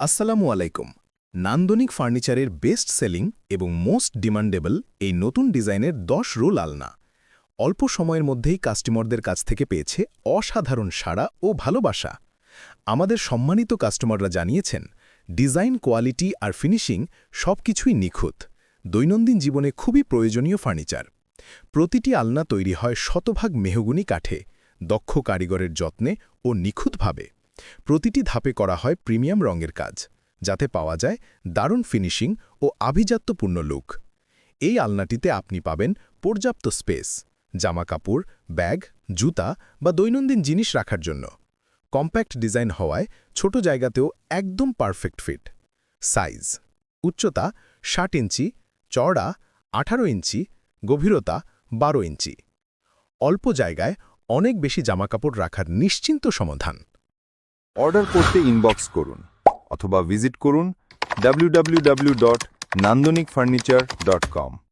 আসসালামু আলাইকুম। নান্দনিক ফার্নিচারের বেস্ট সেলিং এবং মোস্ট ডিমান্ডেবল এই নতুন ডিজাইনের দশ রোল আলনা অল্প সময়ের মধ্যেই কাস্টমারদের কাছ থেকে পেয়েছে অসাধারণ সাড়া ও ভালোবাসা। আমাদের সম্মানিত কাস্টমাররা জানিয়েছেন, ডিজাইন কোয়ালিটি আর ফিনিশিং সবকিছুই নিখুঁত। দৈনন্দিন জীবনে খুবই প্রয়োজনীয় ফার্নিচার। প্রতিটি আলনা তৈরি হয় শতভাগ মেহগুনি কাঠে, দক্ষ কারিগরের যত্নে ও নিখুঁতভাবে। প্রতিটি ধাপে করা হয় প্রিমিয়াম রঙের কাজ, যাতে পাওয়া যায় দারুণ ফিনিশিং ও আভিজাত্যপূর্ণ লুক। এই আলনাটিতে আপনি পাবেন পর্যাপ্ত স্পেস, জামাকাপড়, ব্যাগ, জুতা বা দৈনন্দিন জিনিস রাখার জন্য। কম্প্যাক্ট ডিজাইন হওয়ায় ছোট জায়গাতেও একদম পারফেক্ট ফিট। সাইজ, উচ্চতা ষাট ইঞ্চি চড়া আঠারো ইঞ্চি, গভীরতা বারো ইঞ্চি। অল্প জায়গায় অনেক বেশি জামাকাপড় রাখার নিশ্চিন্ত সমাধান। অর্ডার করতে ইনবক্স করুন অথবা ভিজিট করুন www.nandonikfurniture.com